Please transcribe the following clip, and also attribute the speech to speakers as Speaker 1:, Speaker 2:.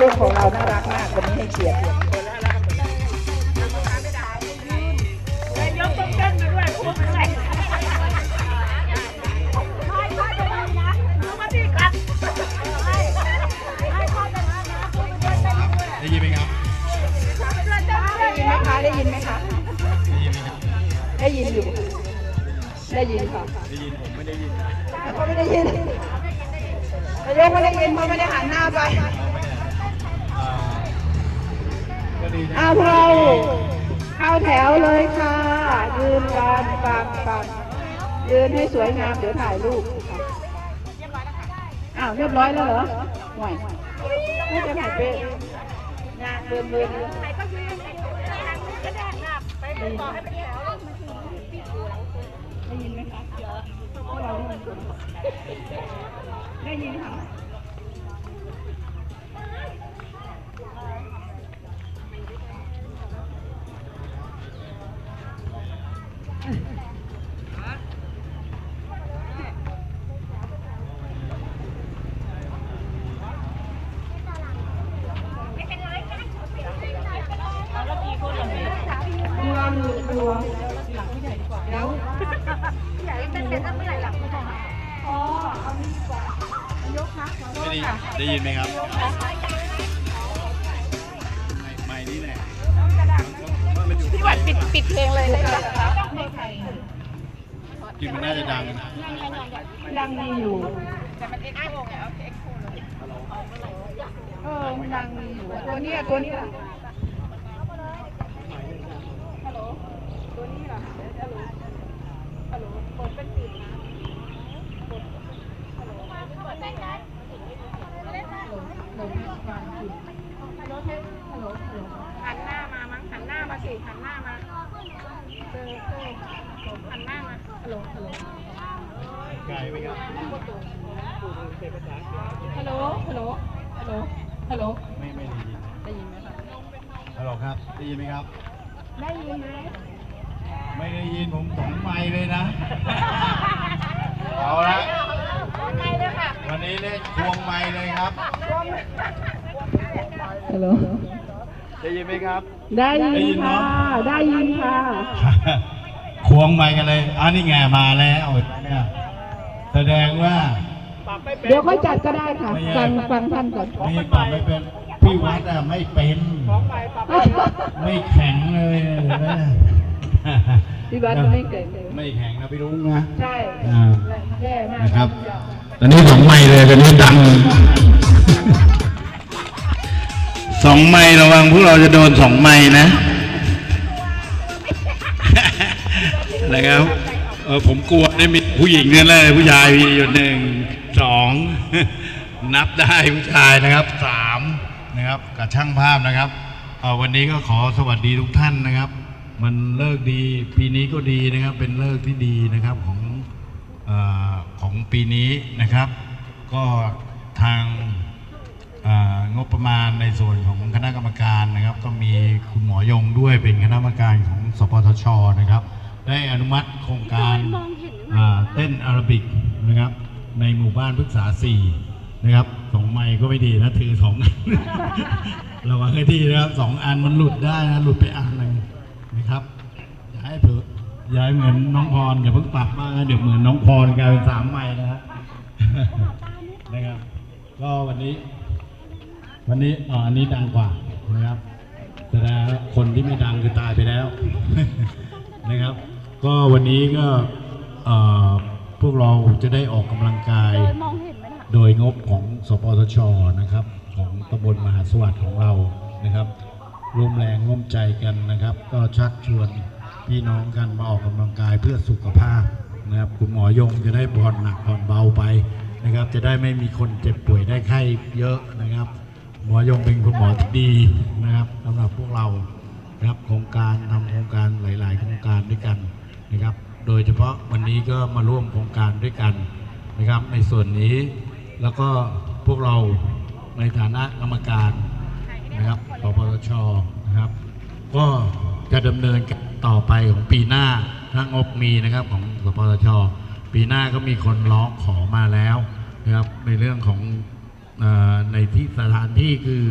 Speaker 1: ลูกของเราน่ารักมากวันนี้ให้เกียรติ
Speaker 2: ยกต้องเต้นมาด้วยพูดอะไรมาดีกัน
Speaker 3: ได้ยินไหมครับ
Speaker 1: ได้ยินไหมคะ ได้ยินไหมคะ
Speaker 3: ได้ยินไหมครับ
Speaker 1: ได้ยินอยู่ ได้ยินค่ะ
Speaker 3: ได้ยินผมไม่ได้ยิน
Speaker 1: เขาไม่ได้ยินนายกไม่ได้ยินเพราะไม่ได้หันหน้าไป
Speaker 3: ก็ดีนะ
Speaker 1: อ้าวเราเข้าแถวเลยค่ะ ยืนกันฟังฟังยืนให้สวยงามเดี๋ยวถ่ายรูปอ้าวเรียบร้อยแล้วเหรอห่วยไม่จะถ่ายเป็นงานเดินเดิน
Speaker 2: ไหนก็ยืนก็ได้นะไปต่อให้เป็นแถว
Speaker 1: ได้ยินไหมคะเยินได้ยินค่ะ รวมรวมหลังผู้ใหญ่ดีกว่าแล้ว
Speaker 2: ใหญ่เป็นเป็นเมื่อไหร่หลัง
Speaker 1: อ๋อเอานี้ดีกว่ายก คะขอโท
Speaker 3: ไม่
Speaker 1: ษ
Speaker 3: ได้
Speaker 1: ค่ะ
Speaker 3: ได้ยินไหมครับ ไม่ไม่นี่แหละมันอยู่
Speaker 2: พี่วันปิดปิดเพลงเลยเลยค่ะ
Speaker 3: จริงมันน่าจะดัง
Speaker 1: ดังมีอยู่
Speaker 2: แต่มันเอ็กโคไงเอาเอ็กโคเลย
Speaker 1: เออมันดังมีอยู่ตัวเนี้ยตัวเนี้ยฮัลโหล
Speaker 2: หัน หันหน้ามามั้งหันหน้ามาสิหันหน้ามาเจอเจอหันหน้ามาฮัลโหลฮัลโหล
Speaker 3: ไกลไหมครับ
Speaker 1: ฮัลโหลฮัลโหลฮัลโหลฮัลโหล
Speaker 3: ไม่ไม่ได้ยิน
Speaker 1: ได้ยินไหมคะ
Speaker 3: ฮัลโหลครับได้ยินไหมครับ
Speaker 1: ได้ยินไหม
Speaker 3: ไม่ได้ยินผมสองไมเลยนะเอาละ วันนี้เล่นควงไมค์เลยครับ
Speaker 1: ฮัลโหล
Speaker 3: ได้ยินไหมครับ
Speaker 1: ได้
Speaker 3: ได้ยิ
Speaker 1: ยิน
Speaker 3: นเน
Speaker 1: ค่ะ
Speaker 3: อะ
Speaker 1: ได้ยินค่ะ
Speaker 3: ควงไมค์กันเลยอ่านี่ไงมาแล้วเนี่ยแสดงว่า
Speaker 1: เดี๋ยวค่อยจัดก็ได้ค่ะ
Speaker 3: ไม่ใช่
Speaker 1: ฟังฟังท่านก่อน
Speaker 3: นี่ปรับไม่เป็นพี่วัดอะไม่เป็น ไม่แข็งเลยเห็นไหม
Speaker 1: พี่วัดก็ไม่เก่งเลย
Speaker 3: ไม่แข็งนะพี่ลุงนะ
Speaker 1: ใช่
Speaker 3: อ่า
Speaker 1: แย่มาก
Speaker 3: นะครับ ตอนนี้สองไม้เลยตอนนี้ดังสองไม้ระวังพวกเราจะโดนสองไม้นะนะครับเออผมกลัวได้มีผู้หญิงเนี่ยแหละผู้ชายมีอยู่หนึ่งสองนับได้ผู้ชายนะครับสามนะครับกับช่างภาพนะครับเอ่อวันนี้ก็ขอสวัสดีทุกท่านนะครับ มันเลิกดีปีนี้ก็ดีนะครับเป็นเลิกที่ดีนะครับของเออของปีนี้นะครับ ก็ทางอ่างบประมาณในส่วนของคณะกรรมการนะครับ ก็มีคุณหมอยงด้วยเป็นคณะกรรมการของสปทชนะครับ ได้อนุมัติโครงการอ่าเต้นอาราบิกนะครับ ในหมู่บ้านพฤกษาสี่นะครับสองไม้ก็ไม่ดีนะถือสองอันระวังให้ดีนะครับสองอันมันหลุดได้นะหลุดไปอันหนึ่ง นะครับอย่าให้เผลออย่าให้เหมือนน้องพรอย่าเพิ่งปรับมากนะเดี๋ยวเหมือนน้องพรกลายเป็นสามไม้นะฮะ นะครับ ก็วันนี้ วันนี้อ่าอันนี้ดังกว่านะครับแสดงว่าคนที่ไม่ดังคือตายไปแล้ว นะครับ ก็วันนี้ก็เอ่อพวกเราจะได้ออกกำลังกายโดยงบของสปสชนะครับ ของตำบลมหาสวัสดิ์ของเรานะครับ ร่วมแรงร่วมใจกันนะครับ ก็ชักชวนพี่น้องกันมาออกกำลังกายเพื่อสุขภาพนะครับคุณหมอยงจะได้ผ่อนหนักผ่อนเบาไปนะครับ จะได้ไม่มีคนเจ็บป่วยได้ไข้เยอะนะครับ หมอยงเป็นคุณหมอที่ดีนะครับสำหรับพวกเรานะครับโครงการทำโครงการหลาย ๆ โครงการด้วยกันนะครับ โดยเฉพาะวันนี้ก็มาร่วมโครงการด้วยกันนะครับ ในส่วนนี้แล้วก็พวกเราในฐานะกรรมการนะครับ ปปชนะครับ ก็จะดำเนินการต่อไปของปีหน้าถ้างบมีนะครับของปปชปีหน้าก็มีคนร้องขอมาแล้วนะครับในเรื่องของอในที่สถานที่คือ